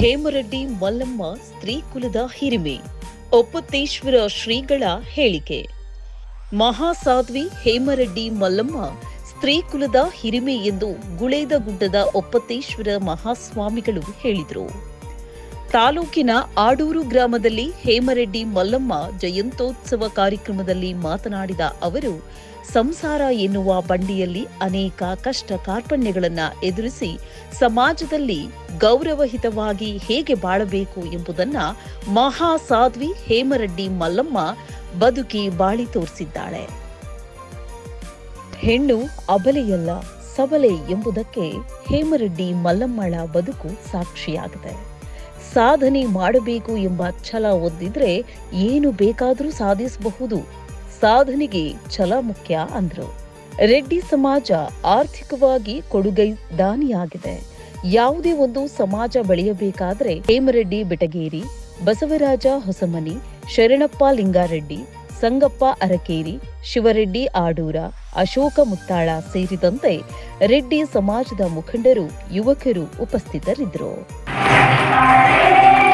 ಹೇಮರೆಡ್ಡಿ ಮಲ್ಲಮ್ಮ ಸ್ತ್ರೀ ಕುಲದ ಹಿರಿಮೆ. ಒಪ್ಪತ್ತೇಶ್ವರ ಶ್ರೀಗಳ ಹೇಳಿಕೆ. ಮಹಾಸಾಧ್ವಿ ಹೇಮರೆಡ್ಡಿ ಮಲ್ಲಮ್ಮ ಸ್ತ್ರೀ ಕುಲದ ಹಿರಿಮೆ ಎಂದು ಗುಳೇದಗುಡ್ಡದ ಒಪ್ಪತ್ತೇಶ್ವರ ಮಹಾಸ್ವಾಮಿಗಳು ಹೇಳಿದರು. ತಾಲೂಕಿನ ಆಡೂರು ಗ್ರಾಮದಲ್ಲಿ ಹೇಮರೆಡ್ಡಿ ಮಲ್ಲಮ್ಮ ಜಯಂತೋತ್ಸವ ಕಾರ್ಯಕ್ರಮದಲ್ಲಿ ಮಾತನಾಡಿದ ಅವರು, ಸಂಸಾರ ಎನ್ನುವ ಬಂಡಿಯಲ್ಲಿ ಅನೇಕ ಕಷ್ಟ ಕಾರ್ಪಣ್ಯಗಳನ್ನು ಎದುರಿಸಿ ಸಮಾಜದಲ್ಲಿ ಗೌರವಹಿತವಾಗಿ ಹೇಗೆ ಬಾಳಬೇಕು ಎಂಬುದನ್ನ ಮಹಾಸಾಧ್ವಿ ಹೇಮರೆಡ್ಡಿ ಮಲ್ಲಮ್ಮ ಬದುಕಿ ಬಾಳಿ ತೋರಿಸಿದ್ದಾಳೆ. ಹೆಣ್ಣು ಅಬಲೆಯಲ್ಲ, ಸಬಲೆ ಎಂಬುದಕ್ಕೆ ಹೇಮರೆಡ್ಡಿ ಮಲ್ಲಮ್ಮಳ ಬದುಕು ಸಾಕ್ಷಿಯಾಗಿದೆ. ಸಾಧನೆ ಮಾಡಬೇಕು ಎಂಬ ಛಲ ಒದ್ದಿದ್ರೆ ಏನು ಬೇಕಾದರೂ ಸಾಧಿಸಬಹುದು. ಸಾಧನೆಗೆ ಛಲ ಮುಖ್ಯ ಅಂದ್ರು. ರೆಡ್ಡಿ ಸಮಾಜ ಆರ್ಥಿಕವಾಗಿ ಕೊಡುಗೈ ದಾನಿಯಾಗಿದೆ. ಯಾವುದೇ ಒಂದು ಸಮಾಜ ಬೆಳೆಯಬೇಕಾದ್ರೆ ಹೇಮರೆಡ್ಡಿ ಬೆಟಗೇರಿ, ಬಸವರಾಜ ಹೊಸಮನಿ, ಶರಣಪ್ಪ ಲಿಂಗಾರೆಡ್ಡಿ, ಸಂಗಪ್ಪ ಅರಕೇರಿ, ಶಿವರೆಡ್ಡಿ ಆಡೂರ, ಅಶೋಕ ಮುತ್ತಾಳ ಸೇರಿದಂತೆ ರೆಡ್ಡಿ ಸಮಾಜದ ಮುಖಂಡರು, ಯುವಕರು ಉಪಸ್ಥಿತರಿದ್ದರು